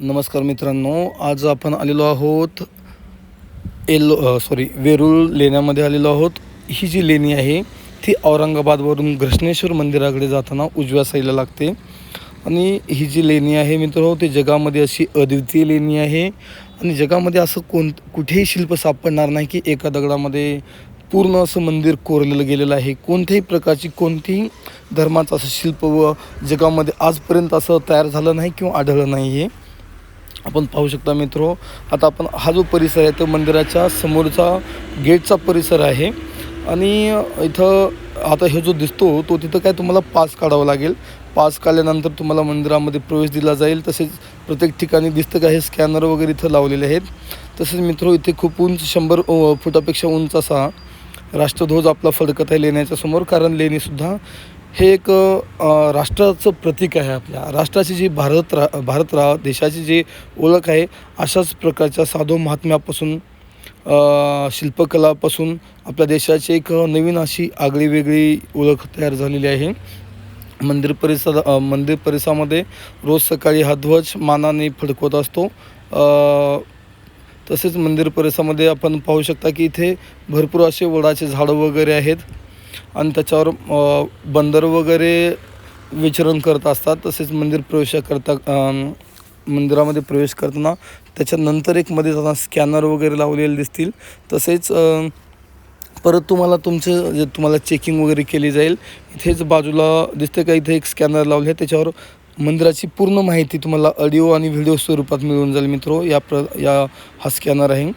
नमस्कार मित्रांनो आज आपण आलेलो आहोत येलो सॉरी वेरूळ लेण्यामध्ये आलेलो आहोत. ही जी लेणी आहे ती औरंगाबादवरून घृष्णेश्वर मंदिराकडे जाताना उजव्या साईडला लागते. आणि ही जी लेणी आहे मित्रांनो ती जगामध्ये अशी अद्वितीय लेणी आहे. आणि जगामध्ये असं कोण कुठेही शिल्प सापडणार नाही की एका दगडामध्ये पूर्ण असं मंदिर कोरलेलं गेलेलं आहे. कोणत्याही प्रकारची कोणतीही धर्माचं असं शिल्प व जगामध्ये आजपर्यंत असं तयार झालं नाही किंवा आढळलं नाही आहे आपण पाहू शकता मित्रो आता आपण हा जो परिसर आहे तो मंदिराच्या समोरचा गेटचा परिसर आहे. आणि इथं आता हे जो दिसतो तो तिथं काय तुम्हाला पास काढावा लागेल. पास काढल्यानंतर तुम्हाला मंदिरामध्ये प्रवेश दिला जाईल. तसेच प्रत्येक ठिकाणी दिसतं का हे स्कॅनर वगैरे इथं लावलेले आहेत. तसेच मित्रो इथे खूप उंच शंभर फुटापेक्षा उंच असा राष्ट्रध्वज आपला फडकत आहे लेण्याच्या समोर. कारण लेणीसुद्धा हे एक राष्ट्राचं प्रतीक आहे आपल्या. राष्ट्राची जी भारत रा भारत रा देशाची जी ओळख आहे अशाच प्रकारच्या साधू महात्म्यापासून शिल्पकलापासून आपल्या देशाची एक नवीन अशी आगळी वेगळी ओळख तयार झालेली आहे. मंदिर परिसर मंदिर परिसरामध्ये रोज सकाळी हा ध्वज मानाने फडकवत असतो. तसेच मंदिर परिसरामध्ये आपण पाहू शकता की इथे भरपूर असे वडाचे झाडं वगैरे आहेत. आणि त्याच्यावर बंदर वगैरे विचरण करत असतात. तसेच मंदिर प्रवेश करता मंदिरामध्ये प्रवेश करताना त्याच्यानंतर एक मध्ये जाताना स्कॅनर वगैरे लावलेले दिसतील. तसेच परत तुम्हाला तुमचं जे तुम्हाला चेकिंग वगैरे केली जाईल इथेच बाजूला दिसते का? इथे एक स्कॅनर लावले आहे. त्याच्यावर मंदिराची पूर्ण माहिती तुम्हाला ऑडिओ आणि व्हिडिओ स्वरूपात मिळून जाईल मित्रो. या प्र या हा स्कॅनर आहे.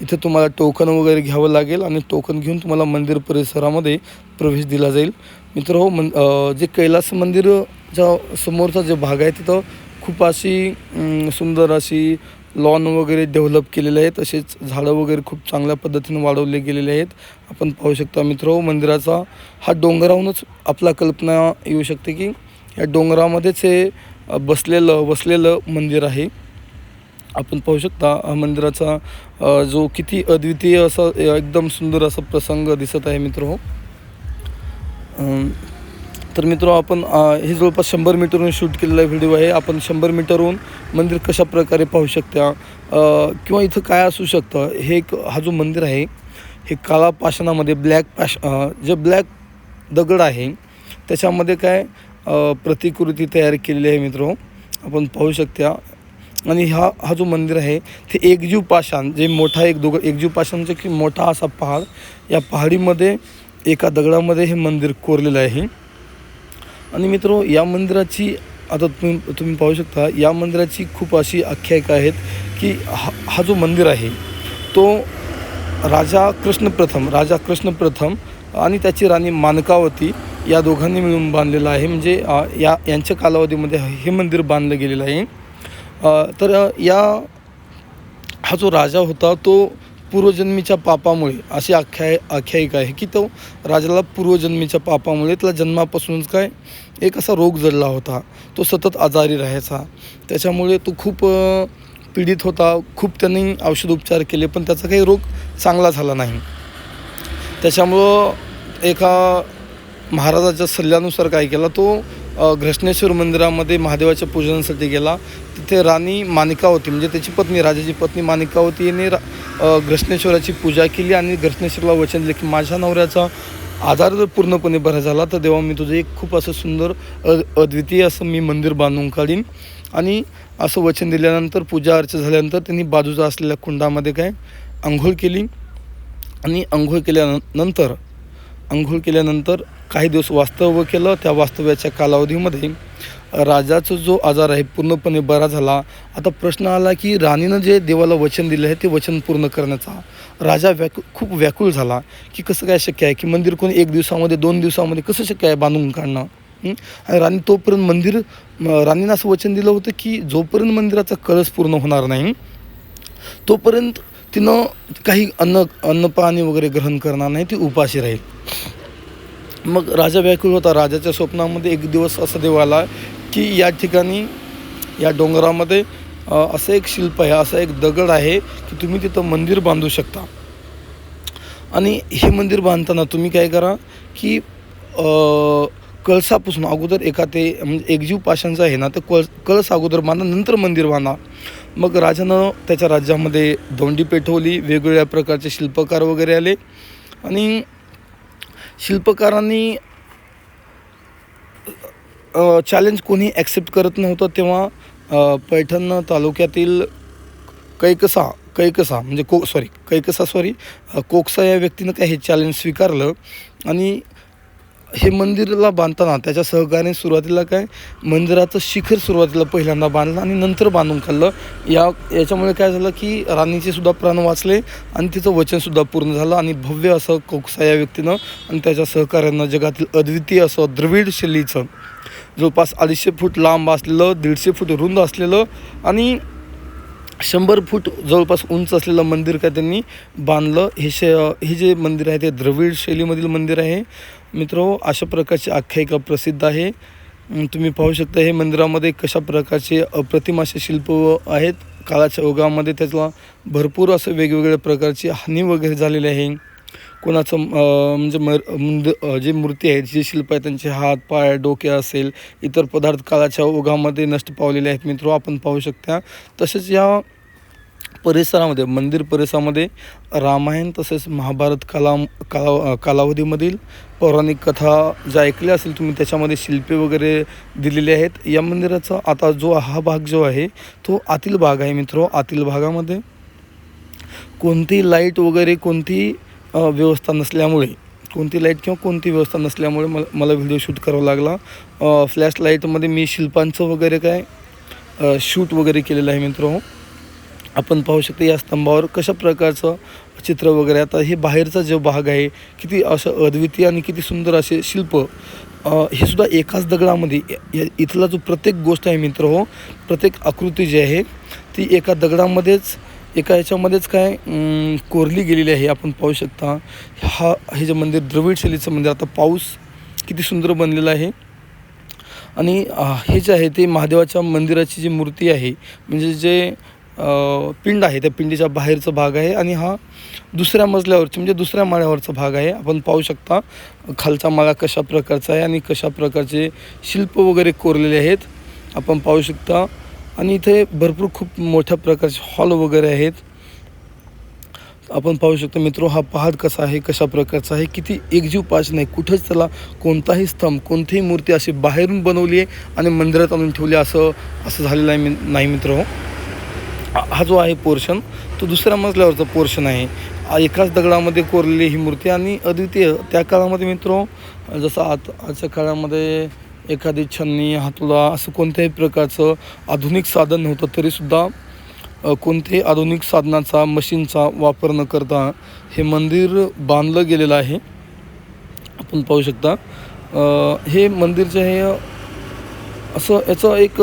इथे तुम्हाला टोकन वगैरे घ्यावं लागेल आणि टोकन घेऊन तुम्हाला मंदिर परिसरामध्ये प्रवेश दिला जाईल. मित्र हो मन जे कैलास मंदिरच्या समोरचा जे भाग आहे तिथं खूप अशी सुंदर अशी लॉन वगैरे डेव्हलप केलेले आहेत. तसेच झाडं वगैरे खूप चांगल्या पद्धतीने वाढवले गेलेले आहेत. आपण पाहू शकता मित्र मंदिराचा हा डोंगराहूनच आपला कल्पना येऊ शकते की या डोंगरामध्येच हे बसलेलं वसलेलं मंदिर आहे. आपण पाहू शकता हा मंदिराचा जो किती अद्वितीय असा एकदम सुंदर असा प्रसंग दिसत आहे मित्र. हो तर मित्र आपण हे जवळपास शंभर मीटरहून शूट केलेला व्हिडिओ आहे. आपण शंभर मीटरहून मंदिर कशा प्रकारे पाहू शकता किंवा इथं काय असू शकतं हे एक हा जो मंदिर आहे हे काळा पाषाणामध्ये ब्लॅक पाश जे ब्लॅक दगड आहे त्याच्यामध्ये काय प्रतिकृती तयार केलेली आहे मित्र आपण पाहू शकता. आणि हा हा जो मंदिर आहे ते एकजीव पाषाण जे मोठा एक दोघं एकजीव पाषाण म्हणजे की मोठा असा पहाड या पहाडीमध्ये एका दगडामध्ये हे मंदिर कोरलेलं आहे. आणि मित्र या मंदिराची आता तुम्ही तुम्ही पाहू शकता या मंदिराची खूप अशी आख्यायिका आहेत की हा हा जो मंदिर आहे तो राजा कृष्ण प्रथम राजा कृष्ण प्रथम आणि त्याची राणी मानकावती या दोघांनी मिळून बांधलेलं आहे. म्हणजे या यांच्या कालावधीमध्ये हे मंदिर बांधलं गेलेलं आहे. तर या हा जो राजा होता तो पूर्वजन्मीच्या पापामुळे अशी आख्याय आख्यायिका आहे की तो राजाला पूर्वजन्मीच्या पापामुळे त्याला जन्मापासूनच काय एक असा रोग जडला होता. तो सतत आजारी राहायचा. त्याच्यामुळे तो खूप पीडित होता. खूप त्यांनी औषधोपचार केले पण त्याचा काही रोग चांगला झाला नाही. त्याच्यामुळं एका महाराजाच्या सल्ल्यानुसार काय केला तो घृष्णेश्वर मंदिरामध्ये महादेवाच्या पूजनासाठी गेला. तिथे राणी मानिकावती म्हणजे त्याची पत्नी राजाची पत्नी मानिकावती यांनी रा घृष्णेश्वराची पूजा केली आणि घृष्णेश्वरला वचन दिले की माझ्या नवऱ्याचा आधार जर पूर्णपणे बरा झाला तर तेव्हा मी तुझं एक खूप असं सुंदर अ अद्वितीय असं मी मंदिर बांधून काढीन. आणि असं वचन दिल्यानंतर पूजा अर्चा झाल्यानंतर त्यांनी बाजूचा असलेल्या कुंडामध्ये काय आंघोळ केली. आणि आंघोळ केल्यानंतर आंघोळ केल्यानंतर काही दिवस वास्तव्य केलं. त्या वास्तव्याच्या कालावधीमध्ये राजाचा जो आजार आहे पूर्णपणे बरा झाला. आता प्रश्न आला की राणीनं जे देवाला वचन दिलं आहे ते वचन पूर्ण करण्याचा. राजा व्याकु खूप व्याकुळ झाला की कसं काय शक्य आहे की मंदिर कोणी एक दिवसामध्ये दोन दिवसामध्ये कसं शक्य आहे बांधून काढणं? आणि राणी तोपर्यंत मंदिर राणीनं असं वचन दिलं होतं की जोपर्यंत मंदिराचा कळस पूर्ण होणार नाही तोपर्यंत तिनं काही अन्न अन्नपाणी वगैरे ग्रहण करणार नाही ती उपाशी राहील. मग राजा व्याकुळ होता. राजाच्या स्वप्नामध्ये एक दिवस असा देव आला की या ठिकाणी या डोंगरामध्ये असं एक शिल्प आहे असा एक दगड आहे की तुम्ही तिथं मंदिर बांधू शकता. आणि हे मंदिर बांधताना तुम्ही काय करा की कळसापासून अगोदर एका ते म्हणजे एकजीव पाषाणचं आहे ना ते कळ कळस अगोदर बांधा नंतर मंदिर बांधा. मग राजानं त्याच्या राज्यामध्ये दोंडी पेटवली वेगवेगळ्या प्रकारचे शिल्पकार वगैरे आले. आणि शिल्पकारांनी चॅलेंज कोणी ॲक्सेप्ट करत नव्हतं तेव्हा पैठण तालुक्यातील कैकसा कैकसा म्हणजे को सॉरी कैकसा सॉरी कोकसा या व्यक्तीनं काय हे चॅलेंज स्वीकारलं. आणि हे मंदिरला बांधताना त्याच्या सहकार्याने सुरुवातीला काय मंदिराचं शिखर सुरुवातीला पहिल्यांदा बांधलं आणि नंतर बांधून खाल्लं. या याच्यामुळे काय झालं की राणीचे सुद्धा प्राण वाचले आणि तिचं वचनसुद्धा पूर्ण झालं आणि भव्य असं कोकसा या व्यक्तीनं आणि त्याच्या सहकार्यानं जगातील अद्वितीय असं द्रविड शैलीचं जवळपास अडीचशे फूट लांब असलेलं दीडशे फूट रुंद असलेलं आणि शंभर फूट जवळपास उंच असलेलं मंदिर काय त्यांनी बांधलं. हे शे हे जे मंदिर आहे ते द्रविड शैलीमधील मंदिर आहे. मित्रो अशा प्रकारची आख्यायिका प्रसिद्ध आहे. तुम्ही पाहू शकता हे मंदिरामध्ये कशा प्रकारचे अप्रतिम असे शिल्प आहेत. काळाच्या ओघामध्ये त्याला भरपूर असं वेगवेगळ्या प्रकारची हानी वगैरे झालेली आहे. कोणाचं म्हणजे मर जे मूर्ती आहेत जे शिल्प आहेत त्यांचे हात पाय डोके असेल इतर पदार्थ काळाच्या ओघामध्ये नष्ट पावलेले आहेत मित्रो आपण पाहू शकता. तसेच या परिसरामध्ये मंदिर परिसरामध्ये रामायण तसेच महाभारत काला काला कालावधीमधील पौराणिक कथा ज्या ऐकल्या असेल तुम्ही त्याच्यामध्ये शिल्पे वगैरे दिलेले आहेत. या मंदिराचा आता जो हा भाग जो आहे तो आतील भाग आहे मित्र. आतील भागामध्ये कोणती लाइट वगैरे कोणती व्यवस्था नसल्यामुळे कोणती लाइट किंवा कोणती व्यवस्था नसल्यामुळे मला मला व्हिडिओ शूट करावा लागला. फ्लॅश लाईटमध्ये मी शिल्पांचं वगैरे काय शूट वगैरे केलेलं आहे मित्र. आपण पाहू शकतो या स्तंभावर कशा प्रकारचं चित्र वगैरे. आता हे बाहेरचा जो भाग आहे किती असं अद्वितीय आणि किती सुंदर असे शिल्प हे सुद्धा एकाच दगडामध्ये इथला जो प्रत्येक गोष्ट आहे मित्र हो प्रत्येक आकृती जी आहे ती एका दगडामध्येच एका याच्यामध्येच काय कोरली गेलेली आहे. आपण पाहू शकता हा हे जे मंदिर द्रविड शैलीचं मंदिर आता पाऊस किती सुंदर बनलेला आहे. आणि हे जे आहे ते महादेवाच्या मंदिराची जी मूर्ती आहे म्हणजे जे पिंड आहे. त्या पिंडीच्या बाहेरचा भाग आहे आणि हा दुसऱ्या मजल्यावरची म्हणजे दुसऱ्या माळ्यावरचा भाग आहे. आपण पाहू शकता खालचा माळा कशा प्रकारचा आहे आणि कशा प्रकारचे शिल्प वगैरे कोरलेले आहेत. आपण पाहू शकता. आणि इथे भरपूर खूप मोठ्या प्रकारचे हॉल वगैरे आहेत. आपण पाहू शकतो मित्र हा पहाड कसा आहे कशा प्रकारचा आहे किती एकजीव पाच नाही कुठंच त्याला कोणताही स्तंभ कोणतीही मूर्ती अशी बाहेरून बनवली आहे आणि मंदिरात आणून ठेवली असं असं झालेलं आहे मी नाही मित्र. हा जो आहे पोर्शन तो दुसऱ्या मजल्यावरचा पोर्शन आहे. एकाच दगडामध्ये कोरलेली ही मूर्ती आणि अद्वितीय त्या काळामध्ये मित्र जसं आत आजच्या काळामध्ये एखादी छन्नी हातोडा असं कोणत्याही प्रकारचं आधुनिक साधन नव्हतं तरीसुद्धा कोणत्याही आधुनिक साधनाचा मशीनचा वापर न करता हे मंदिर बांधलं गेलेलं आहे. आपण पाहू शकता हे मंदिर जे आहे असं याचं एक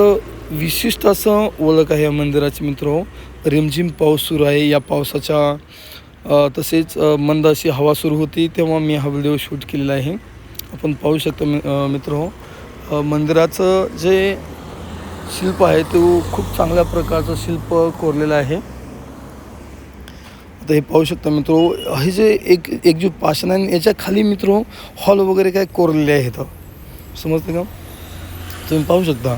विशिष्ट असं ओळख आहे या मंदिराची मित्र. रिमझिम पाऊस सुरू आहे. या पावसाच्या तसेच मंद अशी हवा सुरू होती तेव्हा मी हा व्हिडिओ शूट केलेला आहे. आपण पाहू शकतो मि मित्र. मित्र मंदिराचं जे शिल्प आहे तो खूप चांगल्या प्रकारचं शिल्प कोरलेलं आहे. आता हे पाहू शकता मित्र हे जे एक एक जो पाषाण आहे याच्या खाली मित्र हॉल वगैरे काय कोरलेले आहेत. समजते का? तुम्ही पाहू शकता.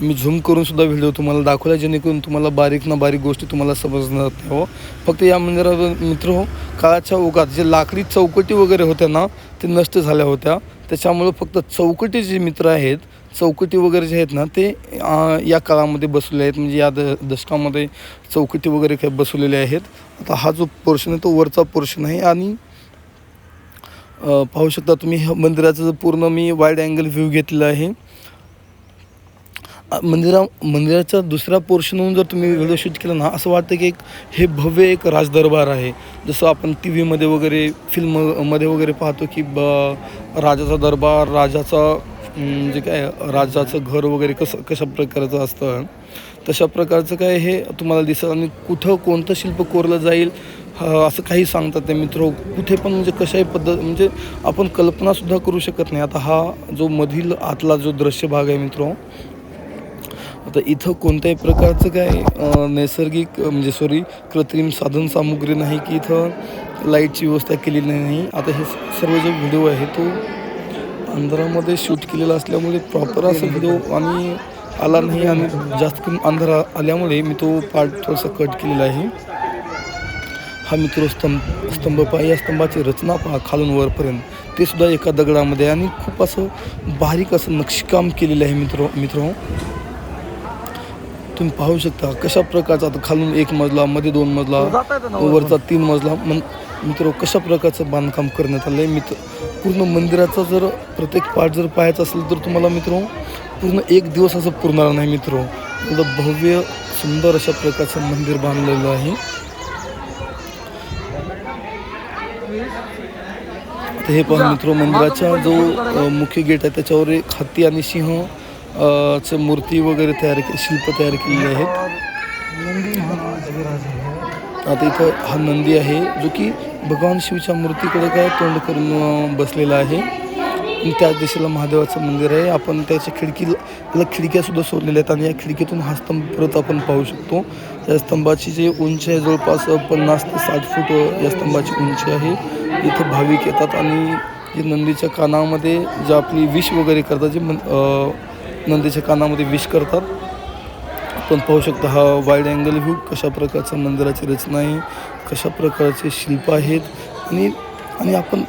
मी झूम करून सुद्धा व्हिडिओ तुम्हाला दाखवला जेणेकरून तुम्हाला बारीक ना बारीक गोष्टी तुम्हाला समजणार नाही हो. फक्त या मंदिरात मित्र हो काळाच्या ओघात जे लाकडी चौकटी वगैरे होत्या ना ते नष्ट झाल्या होत्या. त्याच्यामुळं फक्त चौकटी जे मित्र आहेत चौकटी वगैरे जे आहेत ना ते या काळामध्ये बसवले आहेत. म्हणजे या द दशकामध्ये चौकटी वगैरे काही बसवलेले आहेत. आता हा जो पोर्शन आहे तो वरचा पोर्शन आहे आणि पाहू शकता तुम्ही ह्या मंदिराचं जो पूर्ण मी वाईड अँगल व्ह्यू घेतलेला आहे. मंदिरा मंदिराचा दुसऱ्या पोर्शनहून जर तुम्ही व्हिडिओ शूट केला ना असं वाटतं की एक हे भव्य एक राजदरबार आहे. जसं आपण टी व्हीमध्ये वगैरे फिल्ममध्ये वगैरे पाहतो की ब राजाचा दरबार राजाचा म्हणजे जे काय राजाचं घर वगैरे कसं कशा प्रकारचं असतं. तशा प्रकारचं काय हे तुम्हाला दिसत आणि कुठं कोणतं शिल्प कोरलं जाईल असं काही सांगतात ते मित्र. कुठे पण म्हणजे कशाही पद्धत म्हणजे आपण कल्पनासुद्धा करू शकत नाही. आता हा जो मधील आतला जो दृश्य भाग आहे मित्र आता इथं कोणत्याही प्रकारचं काय नैसर्गिक म्हणजे सॉरी कृत्रिम साधन सामुग्री नाही की इथं लाईटची व्यवस्था केलेली नाही. आता हे सर्व जो व्हिडिओ आहे तो अंधारामध्ये शूट केलेला असल्यामुळे प्रॉपर असा व्हिडिओ आणि आला नाही आणि जास्त करून अंधार आल्यामुळे मी तो पार्ट थोडासा कट केलेला आहे. हा मित्र स्तंभ स्तंभ पहा या स्तंभाची रचना पहा खालून वरपर्यंत. ते सुद्धा एका दगडामध्ये आणि खूप असं बारीक असं नक्षीकाम केलेलं आहे मित्र मित्र तुम्ही पाहू शकता कशा प्रकारचा आता खालून एक मजला मध्ये दोन मजला वरचा तीन मजला. मन मित्र कशा प्रकारचं बांधकाम करण्यात आलं आहे मित्र पूर्ण मंदिराचा जर प्रत्येक पार्ट जर पाहायचा असेल तर तुम्हाला मित्र पूर्ण एक दिवस असं पुरणार नाही मित्र. एवढं भव्य सुंदर अशा प्रकारचं मंदिर बांधलेलं आहे. हे पहा मित्र मंदिराचा जो मुख्य गेट आहे त्याच्यावर एक हत्ती आणि सिंह चं मूर्ती वगैरे तयार शिल्प तयार केलेली आहेत. आता इथं हा नंदी आहे जो की भगवान शिवच्या मूर्तीकडे काय तोंड करून बसलेला आहे. त्याच दिशेला महादेवाचं मंदिर आहे. आपण त्याच्या खिडकीला खिडक्यासुद्धा खिडक्या सुद्धा सोडलेल्या आहेत आणि या खिडकीतून हा स्तंभ परत आपण पाहू शकतो. या स्तंभाची जी उंची आहे जवळपास पन्नास ते साठ फूट या स्तंभाची उंची आहे. इथं भाविक येतात आणि जे नंदीच्या कानामध्ये जे आपली विष वगैरे करतात जे मन नंदीच्या कानामध्ये विष करतात. आपण पाहू शकता हा वाईड अँगल व्ह्यू कशा प्रकारचं मंदिराची रचना आहे कशा प्रकारचे शिल्प आहेत आणि आणि आपण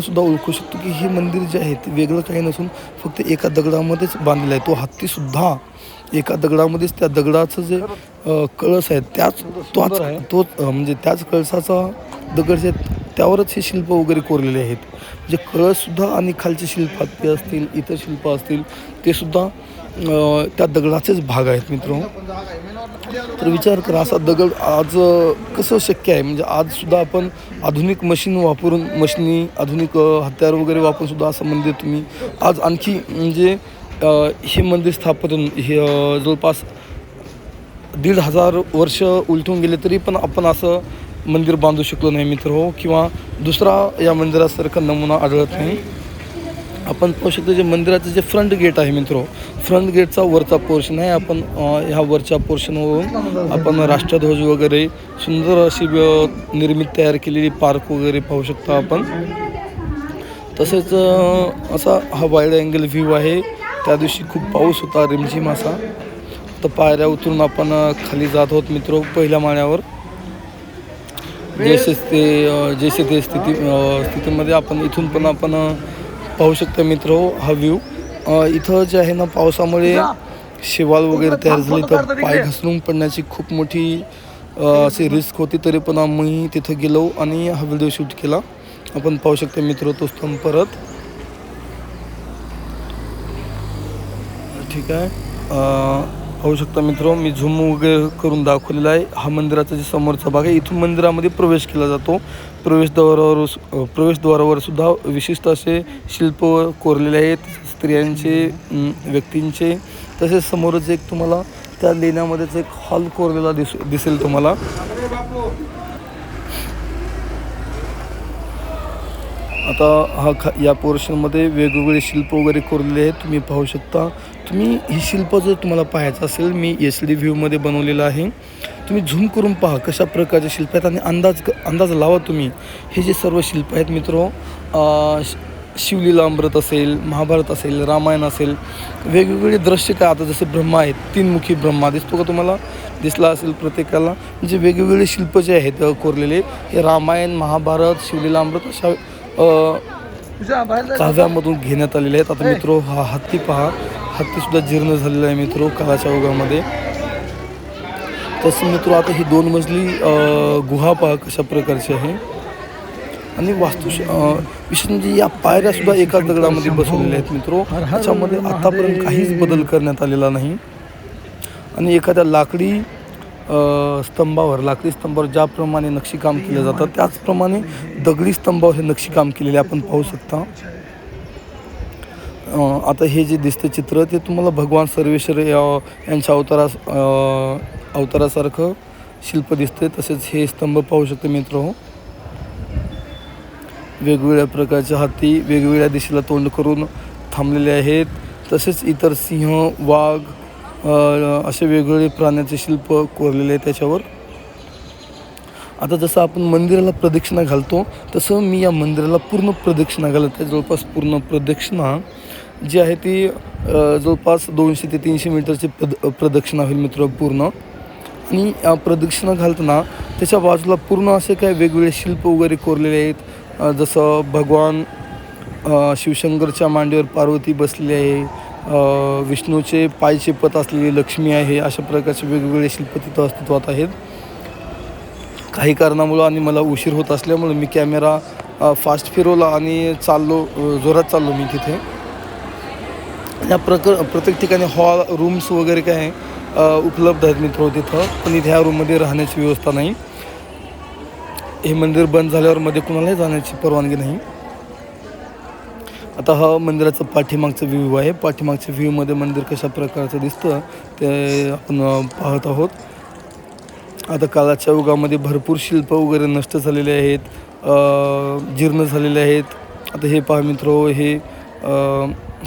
सुद्धा ओळखू शकतो की हे मंदिर जे आहे ते वेगळं काही नसून फक्त एका दगडामध्येच बांधलेलं आहे. तो हत्तीसुद्धा एका दगडामध्येच त्या दगडाचं जे कळस आहे त्याच तोच तोच म्हणजे त्याच कळसाचा दगड जे त्यावरच हे शिल्प वगैरे कोरलेले आहेत. म्हणजे कळसुद्धा आणि खालचे शिल्प ते असतील इतर शिल्प असतील ते सुद्धा त्या दगडाचेच भाग आहेत मित्र तर विचार करा असा दगड आज कसं शक्य आहे? म्हणजे आजसुद्धा आपण आधुनिक मशीन वापरून मशिनी आधुनिक हत्यार वगैरे वापरून सुद्धा असं मंदिर तुम्ही आज आणखी म्हणजे हे मंदिर स्थापन हे जवळपास दीड हजार वर्ष उलटून गेले तरी पण आपण असं मंदिर बांधू शकलो नाही मित्र हो किंवा दुसरा या मंदिरासारखा नमुना आढळत नाही. आपण पाहू शकतो जे मंदिराचं जे फ्रंट गेट आहे मित्र हो, फ्रंट गेटचा वरचा पोर्शन आहे. आपण ह्या वरच्या पोर्शनवरून आपण राष्ट्रध्वज वगैरे सुंदर अशी व्य- निर्मित तयार केलेली पार्क वगैरे पाहू शकता आपण. तसेच असा हा वाईड अँगल व्ह्यू आहे. त्या दिवशी खूप पाऊस होता रिमझिम असा. तर पायऱ्या उतरून आपण खाली जात आहोत मित्र हो, पहिल्या माळ्यावर. जैसे ते जैसे ते स्थिती स्थितीमध्ये आपण इथून पण आपण पाहू शकतो मित्र हा व्ह्यू इथं जे आहे ना पावसामुळे शेवाल वगैरे तयार झाली तर पाय घसरून पडण्याची खूप मोठी अशी रिस्क होती तरी पण आम्ही तिथं गेलो आणि हा व्हिडिओ शूट केला. आपण पाहू शकतो मित्र तो स्तंभ परत. ठीक आहे. पाहू शकता मित्र मी झूम वगैरे करून दाखवलेला आहे. हा मंदिराचा जे समोरचा भाग आहे इथून मंदिरामध्ये प्रवेश केला जातो. प्रवेशद्वारावर प्रवेशद्वारावर सुद्धा विशिष्ट असे शिल्प कोरलेले आहेत. स्त्रियांचे व्यक्तींचे. तसेच समोरच एक तुम्हाला त्या लेण्यामध्येच एक हॉल कोरलेला दिस दिसेल तुम्हाला. आता हा खा या पोर्शनमध्ये वेगवेगळे शिल्प वगैरे कोरलेले आहेत तुम्ही पाहू शकता. तुम्ही ही शिल्प जर तुम्हाला पाहायचं असेल मी एस डी व्ह्यूमध्ये बनवलेलं आहे. तुम्ही झूम करून पहा कशा प्रकारचे शिल्प आहेत आणि अंदाज अंदाज लावा तुम्ही. हे जे सर्व शिल्प आहेत मित्र शिवलीला अमृत असेल महाभारत असेल रामायण असेल वेगवेगळे दृश्य काय आता जसे ब्रह्मा आहेत तीनमुखी ब्रह्मा दिसतो का तुम्हाला? दिसला असेल प्रत्येकाला. म्हणजे वेगवेगळे शिल्प जे आहेत कोरलेले हे रामायण महाभारत शिवलीला अमृत अशा काव्यामधून घेण्यात आलेले आहेत. आता मित्रो हा हत्ती पहा. हत्ती सुद्धा जीर्ण झालेला आहे मित्रो काळाच्या ओघामध्ये. तसं मित्रो आता ही दोन मजली गुहा पहा कशा प्रकारची आहे. आणि वास्तु विशेष म्हणजे या पायऱ्या सुद्धा एकाच दगडामध्ये बसवलेल्या आहेत मित्रो. त्याच्यामध्ये आतापर्यंत काहीच बदल करण्यात आलेला नाही. आणि एखाद्या लाकडी स्तंभावर लाकडी स्तंभावर ज्याप्रमाणे नक्षीकाम केलं जातं त्याचप्रमाणे दगडी स्तंभावर हे नक्षीकाम केलेले आपण पाहू शकता. आता हे जे दिसतं चित्र ते तुम्हाला भगवान सर्वेश्वर या- यांच्या अवतारा अवतारासारखं शिल्प दिसते तसेच हे स्तंभ पाहू शकते मित्र. हो वेगवेगळ्या प्रकारच्या हाती वेगवेगळ्या दिशेला तोंड करून थांबलेले आहेत. तसेच इतर सिंह वाघ असे वेगवेगळे प्राण्याचे शिल्प कोरलेले आहेत त्याच्यावर. आता जसं आपण मंदिराला प्रदक्षिणा घालतो तसं मी या मंदिराला पूर्ण प्रदक्षिणा घालत आहे. जवळपास पूर्ण प्रदक्षिणा जी आहे ती जवळपास दोनशे ते तीनशे मीटरची प्रद प्रदक्षिणा होईल मित्र पूर्ण. आणि या प्रदक्षिणा घालताना त्याच्या बाजूला पूर्ण असे काय वेगवेगळे शिल्प वगैरे कोरलेले आहेत. जसं भगवान शिवशंकरच्या मांडीवर पार्वती बसलेली आहे. विष्णूचे पाय चिपत असलेली लक्ष्मी आहे अशा प्रकारचे वेगवेगळे शिल्प तिथं अस्तित्वात आहेत. काही कारणामुळं आणि मला उशीर होत असल्यामुळं मी कॅमेरा फास्ट फिरवला आणि चाललो जोरात चाललो मी तिथे. या प्रक प्रत्येक ठिकाणी हॉल रूम्स वगैरे काय उपलब्ध आहेत मित्र तिथं पण इथे ह्या रूममध्ये राहण्याची व्यवस्था नाही. हे मंदिर बंद झाल्यावर मध्ये कुणालाही जाण्याची परवानगी नाही. आता हा मंदिराचं पाठीमागचं व्ह्यू आहे. पाठीमागच्या व्ह्यूमध्ये मंदिर कशा प्रकारचं दिसतं ते आपण पाहत आहोत. आता काळाच्या युगामध्ये भरपूर शिल्प वगैरे नष्ट झालेले आहेत. जीर्ण झालेले आहेत. आता हे पहा मित्र हे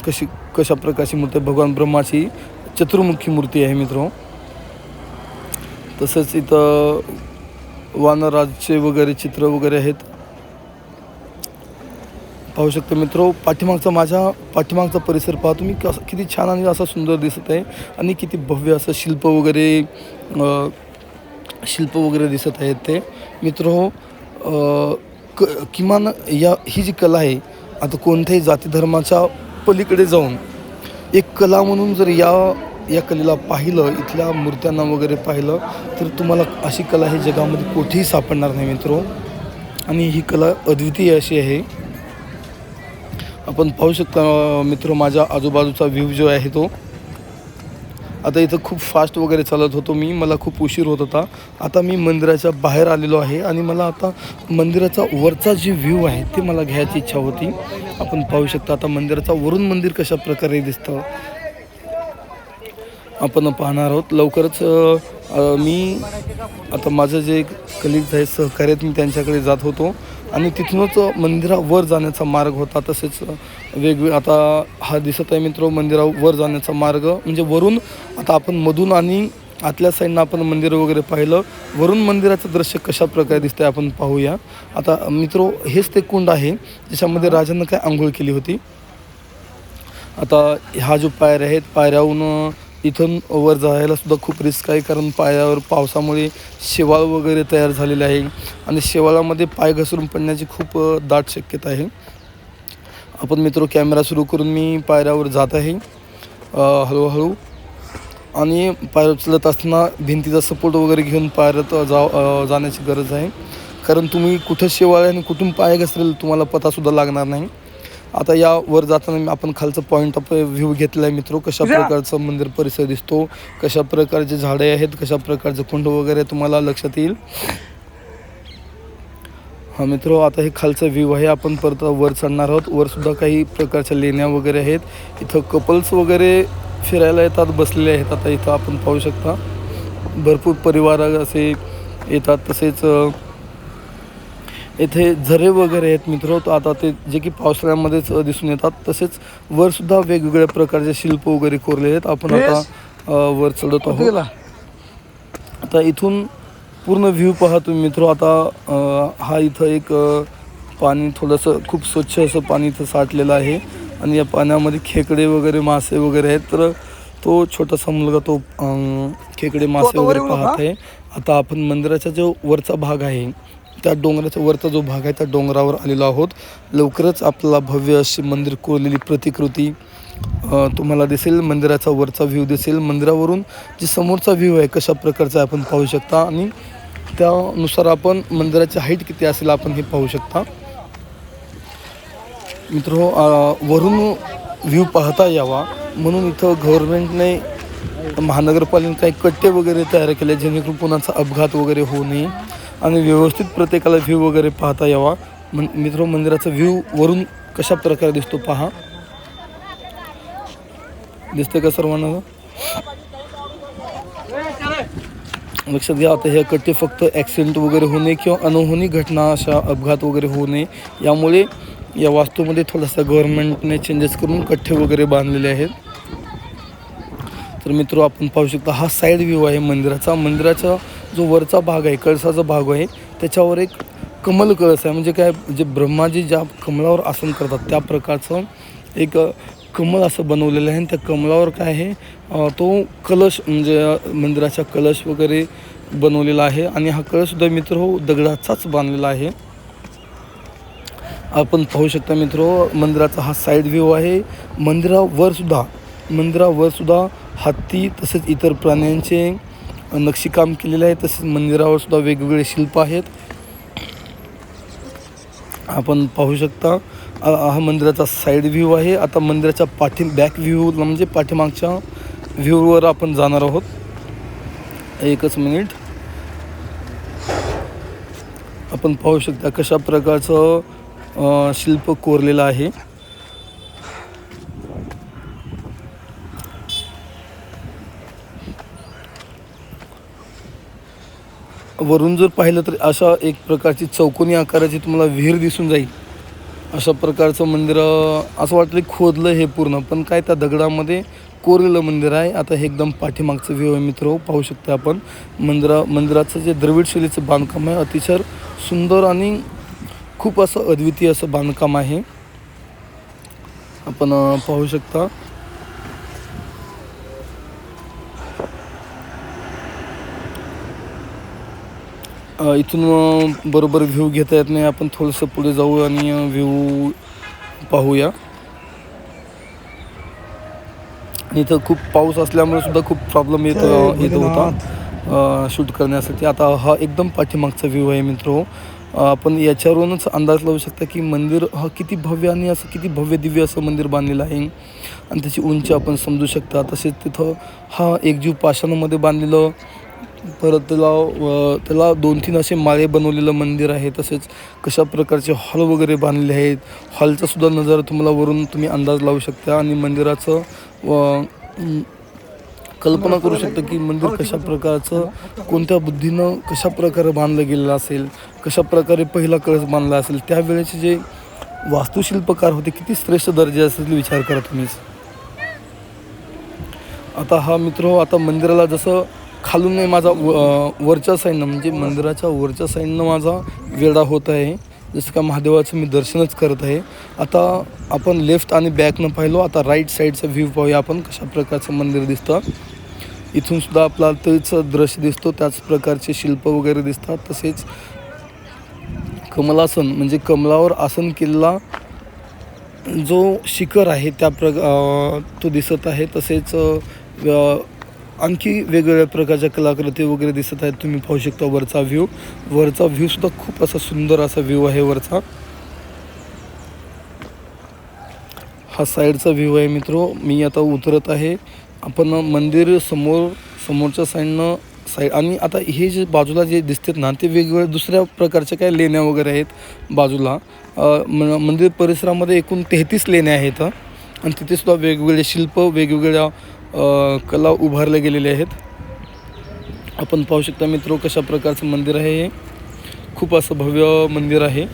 कशी कशा प्रकारची मूर्ती आहे? भगवान ब्रह्माची चतुर्मुखी मूर्ती आहे मित्र. तसंच इथं वानराजचे वगैरे चित्र वगैरे आहेत. पाहू शकतो मित्र पाठीमागचा माझ्या पाठीमागचा परिसर पाहतो तुम्ही कसं किती छान आणि असा सुंदर दिसत आहे आणि किती भव्य असं शिल्प वगैरे शिल्प वगैरे दिसत आहेत ते. मित्र क किमान या ही जी कला आहे आता कोणत्याही जाती धर्माच्या पलीकडे जाऊन एक कला म्हणून जर या या कलेला पाहिलं इथल्या मूर्त्यांना वगैरे पाहिलं तर तुम्हाला अशी कला ही जगामध्ये कुठेही सापडणार नाही मित्रो. आणि ही कला अद्वितीय अशी आहे. आपण पाहू शकता मित्र माझ्या आजूबाजूचा व्ह्यू जो आहे तो. आता इथं खूप फास्ट वगैरे चालत होतो मी. मला खूप उशीर होत होता. आता मी मंदिराच्या बाहेर आलेलो आहे आणि मला आता मंदिराचा वरचा जे व्ह्यू आहे ते मला घ्यायची इच्छा होती. आपण पाहू शकता आता मंदिराचा वरून मंदिर कशा प्रकारे दिसतं. आपण पाहणार आहोत. लवकरच मी आता माझं जे कलिग्ज आहे सहकार्यात मी त्यांच्याकडे जात होतो. आणि तिथूनच मंदिरावर जाण्याचा मार्ग होता तसेच वेगवेग आता हा दिसत आहे मित्र मंदिरावर जाण्याचा मार्ग. म्हणजे वरून आता आपण मधून आणि आतल्या साईडनं आपण मंदिर वगैरे पाहिलं. वरून मंदिराचं दृश्य कशा प्रकारे दिसतंय आपण पाहूया. आता मित्र हेच ते कुंड आहे ज्याच्यामध्ये राजांना काय आंघोळ केली होती. आता हा जो पायऱ्या आहेत पायऱ्याहून इथून वर जायला सुद्धा खूप रिस्क आहे कारण पायावर पावसामुळे शेवाळ वगैरे तयार झालेले आहे. आणि शेवाळामध्ये पाय घसरून पडण्याची खूप दाट शक्यता आहे. आपण मित्र कॅमेरा सुरू करून मी पायऱ्यावर जात आहे. हळूहळू. आणि पायऱ्या उचलत असताना भिंतीचा सपोर्ट वगैरे घेऊन पायऱ्यात जा जाण्याची गरज आहे. कारण तुम्ही कुठं शेवाळ आहे आणि कुठून पाय घसरेल तुम्हाला पतासुद्धा लागणार नाही. आता या वर जाताना मी आपण खालचं पॉईंट ऑफ व्ह्यू घेतला आहे मित्र. कशा प्रकारचं मंदिर परिसर दिसतो? कशा प्रकारचे झाडे आहेत? कशा प्रकारचं कुंड वगैरे तुम्हाला लक्षात येईल. हा मित्र आता हे खालचं व्ह्यू आहे. आपण परत वर चढणार आहोत. वर सुद्धा काही प्रकारच्या लेण्या वगैरे आहेत. इथं कपल्स वगैरे फिरायला येतात बसलेले आहेत. आता इथं आपण पाहू शकता. भरपूर परिवार असे येतात. तसेच येथे झरे वगैरे आहेत मित्र तर आता ते जे की पावसाळ्यामध्येच दिसून येतात. तसेच वर सुद्धा वेगवेगळ्या प्रकारचे शिल्प वगैरे कोरले आहेत. आपण आता वर चढत आहोत. आता इथून पूर्ण व्ह्यू पहा तुम्ही मित्र. आता हा इथं एक पाणी थोडंसं खूप स्वच्छ असं पाणी इथं साठलेलं आहे. आणि या पाण्यामध्ये खेकडे वगैरे मासे वगैरे आहेत. तर तो छोटासा मुलगा तो खेकडे मासे वगैरे पाहत आहे. आता आपण मंदिराचा जो वरचा भाग आहे त्या डोंगराचा वरचा जो भाग आहे त्या डोंगरावर आलेलो आहोत. लवकरच आपल्याला भव्य अशी मंदिर कोरलेली प्रतिकृती तुम्हाला दिसेल. मंदिराचा वरचा व्ह्यू दिसेल. मंदिरावरून जे समोरचा व्ह्यू आहे कशा प्रकारचा आहे आपण पाहू शकता. आणि त्यानुसार आपण मंदिराची हाईट किती असेल आपण हे पाहू शकता. मित्र वरून व्ह्यू पाहता यावा. म्हणून इथं गव्हर्नमेंटने महानगरपालिकेने काही कट्टे वगैरे तयार केले जेणेकरून कोणाचा अपघात वगैरे होऊ नये. आणि व्यवस्थित प्रत्येकाला व्ह्यू वगैरे पाहता यावा. मन मित्र मंदिराचा व्ह्यू वरून कशा प्रकारे दिसतो पहा. दिसतंय का सर्वांना? लक्षात घ्या आता हे कट्टे फक्त ॲक्सिडेंट वगैरे होणे किंवा अनहोनी घटना अशा अपघात वगैरे होऊ नये. यामुळे या वास्तूमध्ये थोडासा गव्हर्नमेंटने चेंजेस करून कट्टे वगैरे बांधलेले आहेत. तर मित्र आपण पाहू शकता हा साईड व्ह्यू आहे मंदिराचा. मंदिराचा जो वरचा भाग आहे कळसाचा भाग आहे त्याच्यावर एक कमल कळस आहे. म्हणजे काय जे ब्रह्माजी ज्या कमलावर आसन करतात त्या प्रकारचं एक कमल असं बनवलेलं आहे. आणि त्या कमलावर काय आहे तो कलश म्हणजे मंदिराचा कलश वगैरे बनवलेला आहे. आणि हा कलशसुद्धा मित्र हो दगडाचाच बांधलेला आहे. आपण पाहू शकता मित्र हो, मंदिराचा हा साईड व्ह्यू आहे. मंदिरावरसुद्धा मंदिरावरसुद्धा हत्ती तसेच इतर प्राण्यांचे नक्षीकाम केलेलं आहे तसेच मंदिरावर सुद्धा वेगवेगळे शिल्प आहेत. आपण पाहू शकता हा मंदिराचा साईड व्ह्यू आहे. आता मंदिराच्या पाठी बॅक व्ह्यू म्हणजे पाठीमागच्या व्ह्यूवर आपण जाणार आहोत. एकच मिनिट आपण पाहू शकता कशा प्रकारचं शिल्प कोरलेलं आहे. वरून जर पाहिलं तर अशा एक प्रकारची चौकोनी आकाराची तुम्हाला विहीर दिसून जाईल. अशा प्रकारचं मंदिर असं वाटलं खोदलं हे पूर्ण. पण काय त्या दगडामध्ये कोरलेलं मंदिर आहे. आता हे एकदम पाठीमागचं व्ह्यू आहे मित्र. पाहू शकता आपण. मंदिरा मंदिराचं जे द्रविड शैलीचं बांधकाम आहे अतिशय सुंदर आणि खूप असं अद्वितीय असं बांधकाम आहे. आपण पाहू शकता. इथून बरोबर व्ह्यू घेता येत नाही. आपण थोडंसं पुढे जाऊ आणि व्ह्यू पाहूया. इथं खूप पाऊस असल्यामुळे सुद्धा खूप प्रॉब्लेम येत येत होता. शूट करण्यासाठी. आता हा एकदम पाठीमागचा व्ह्यू आहे मित्र. आपण याच्यावरूनच अंदाज लावू शकता की मंदिर हा किती भव्य आणि असं किती भव्य दिव्य असं मंदिर बांधलेलं आहे. आणि त्याची उंची आपण समजू शकता. तसेच तिथं हा एकजीव पाषाणामध्ये बांधलेलं परत त्याला त्याला दोन तीन असे माळे बनवलेलं मंदिर आहे तसेच कशा प्रकारचे हॉल वगैरे बांधलेले आहेत. हॉलचा सुद्धा नजारा तुम्हाला वरून तुम्ही अंदाज लावू शकता आणि मंदिराचं कल्पना करू शकता की मंदिर कशा प्रकारचं कोणत्या बुद्धीनं कशा प्रकारे बांधलं गेलेलं असेल कशा प्रकारे पहिला कळस बांधला असेल त्यावेळेचे जे वास्तुशिल्पकार होते किती श्रेष्ठ दर्जा असेल विचार करा तुम्हीच. आता हा मित्र आता मंदिराला जसं खालून नाही माझा व वरच्या साईडनं म्हणजे मंदिराच्या वरच्या साईडनं माझा वेढा होत आहे. जसं का महादेवाचं मी दर्शनच करत आहे. आता आपण लेफ्ट आणि बॅकनं पाहिलो. आता राईट साईडचा व्ह्यू पाहूया आपण कशा प्रकारचं मंदिर दिसतं. इथून सुद्धा आपला तेच दृश्य दिसतो. त्याच प्रकारचे शिल्प वगैरे दिसतात. तसेच कमलासन म्हणजे कमलावर आसन केलेला जो शिखर आहे त्या प्र तो दिसत आहे. तसेच आणखी वेगवेगळ्या प्रकारच्या कलाकृती वगैरे दिसत आहेत. तुम्ही पाहू शकता वरचा व्ह्यू वरचा व्ह्यू सुद्धा खूप असा सुंदर असा व्ह्यू आहे वरचा. हा साईडचा व्ह्यू आहे मित्र. मी आता उतरत आहे. आपण मंदिर समोर समोरच्या साईडनं साईड आणि आता हे जे बाजूला जे दिसतात ना ते वेगवेगळ्या दुसऱ्या प्रकारच्या काय लेण्या वगैरे आहेत बाजूला. म- मंदिर परिसरामध्ये एकूण तेहतीस लेण्या आहेत. आणि तिथेसुद्धा वेगवेगळे शिल्प वेगवेगळ्या कला उभारल्या गेलेल्या आहेत. आपण पाहू शकता मित्र कशा प्रकारचं मंदिर आहे हे. खूप असं भव्य मंदिर आहे.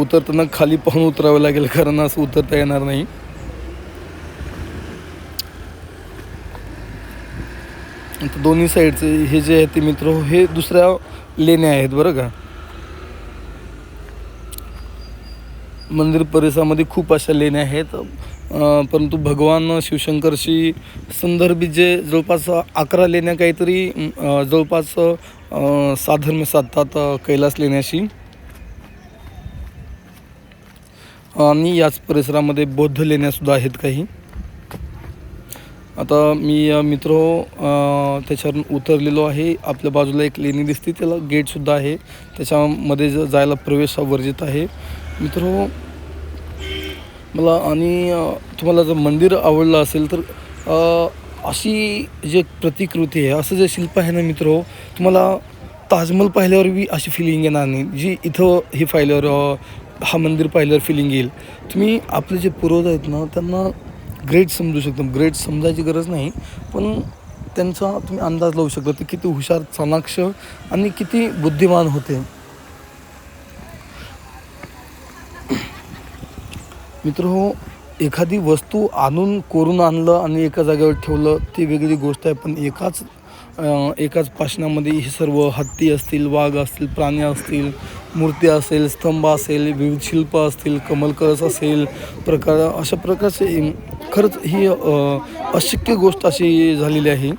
उतरताना खाली पाहून उतरावं लागेल कारण असं उतरता येणार नाही. दोन्ही साईडचे हे जे आहे ते मित्र हे दुसऱ्या लेण्या आहेत बरं का? मंदिर परिसरामध्ये खूप अशा लेण्या आहेत. परंतु भगवान शिवशंकरशी संदर्भित जे जवळपास अकरा लेण्या काहीतरी जवळपास साधर्म्य साधतात कैलास लेण्याशी. आणि याच परिसरामध्ये बौद्ध लेण्यासुद्धा आहेत काही. आता मी मित्र त्याच्यावर उतरलेलो आहे. आपल्या बाजूला एक लेणी दिसते त्याला गेटसुद्धा आहे. त्याच्यामध्ये जायला प्रवेश वर्जित आहे. मित्र मला आणि तुम्हाला जर मंदिर आवडलं असेल तर अशी जे प्रतिकृती आहे असं जे शिल्प आहे ना मित्र तुम्हाला ताजमहल पाहिल्यावर बी अशी फिलिंग येणार नाही. जी इथं हे पाहिल्यावर हा मंदिर पाहिल्यावर फिलिंग येईल. तुम्ही आपले जे पूर्वज आहेत ना त्यांना ग्रेट समजू शकता. ग्रेट समजायची गरज नाही पण त्यांचा तुम्ही अंदाज लावू शकता ते किती हुशार चाणाक्ष आणि किती बुद्धिमान होते. मित्र हो एखादी वस्तू आणून कोरून आणलं आणि एका जागेवर ठेवलं ती वेगळी गोष्ट आहे पण एकाच एकाच पाषणामध्ये हे सर्व हत्ती असतील वाघ असतील प्राणी असतील मूर्ती असेल स्तंभ असेल विविध शिल्प असतील कमलकळस असेल प्रकार अशा प्रकारचे खरंच ही अशक्य गोष्ट अशी झालेली आहे.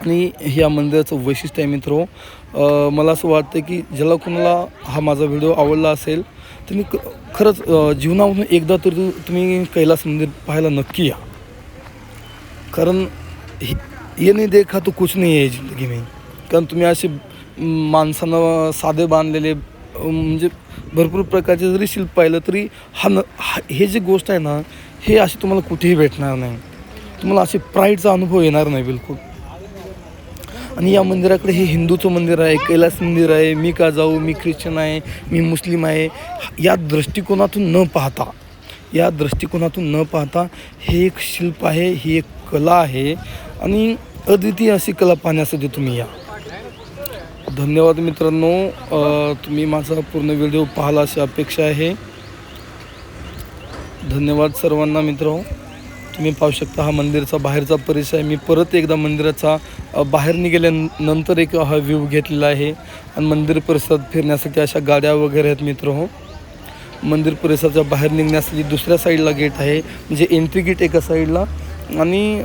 आणि ह्या मंदिराचं वैशिष्ट्य आहे मित्र हो, मला असं वाटतं की ज्याला कोणाला हा माझा व्हिडिओ आवडला असेल तुम्ही क खरंच जीवनामधून एकदा तरी तुम्ही कैलास मंदिर पाहायला नक्की या. कारण हे नाही देखा तो कुछ नाही आहे जिंदगी मी कारण तुम्ही असे माणसानं साधे बांधलेले म्हणजे भरपूर प्रकारचे जरी शिल्प पाहिलं तरी हा न हा हे जे गोष्ट आहे ना हे असे तुम्हाला कुठेही भेटणार नाही. तुम्हाला असे प्राईडचा अनुभव येणार नाही बिलकुल. आणि या मंदिराकडे हे हिंदूचं मंदिर आहे कैलास मंदिर आहे मी का जाऊ मी ख्रिश्चन आहे मी मुस्लिम आहे या दृष्टिकोनातून न पाहता या दृष्टिकोनातून न पाहता हे एक शिल्प आहे ही एक कला आहे आणि अद्वितीय अशी कला पाहण्यासाठी तुम्ही या. धन्यवाद मित्रांनो. तुम्ही माझा पूर्ण व्हिडिओ पाहाल अशी अपेक्षा आहे. धन्यवाद सर्वांना मित्र तुम्ही पाहू शकता हा मंदिरचा बाहेरचा परिसर आहे. मी परत एकदा मंदिराचा बाहेर निघाल्यानंतर एक हा व्ह्यू घेतलेला आहे. आणि मंदिर परिसरात फिरण्यासाठी अशा गाड्या वगैरे आहेत मित्र हो. मंदिर परिसराच्या बाहेर निघण्यासाठी दुसऱ्या साईडला गेट आहे. म्हणजे एंट्री गेट एका साईडला. आणि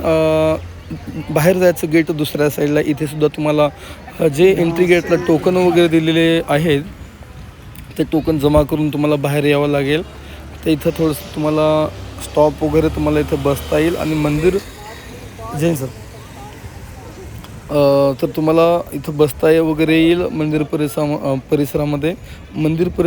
बाहेर जायचं गेट दुसऱ्या साईडला. इथे सुद्धा तुम्हाला जे एंट्री गेटला टोकन वगैरे दिलेले आहेत ते टोकन जमा करून तुम्हाला बाहेर यावं लागेल. तर इथं थोडंसं तुम्हाला स्टॉप वगैरे तुम्हाला इथं बसता येईल आणि मंदिर जैन सर. तर तुम्हाला इथं बसता वगैरे येईल मंदिर परिसरा परिसरामध्ये. मंदिर परिसर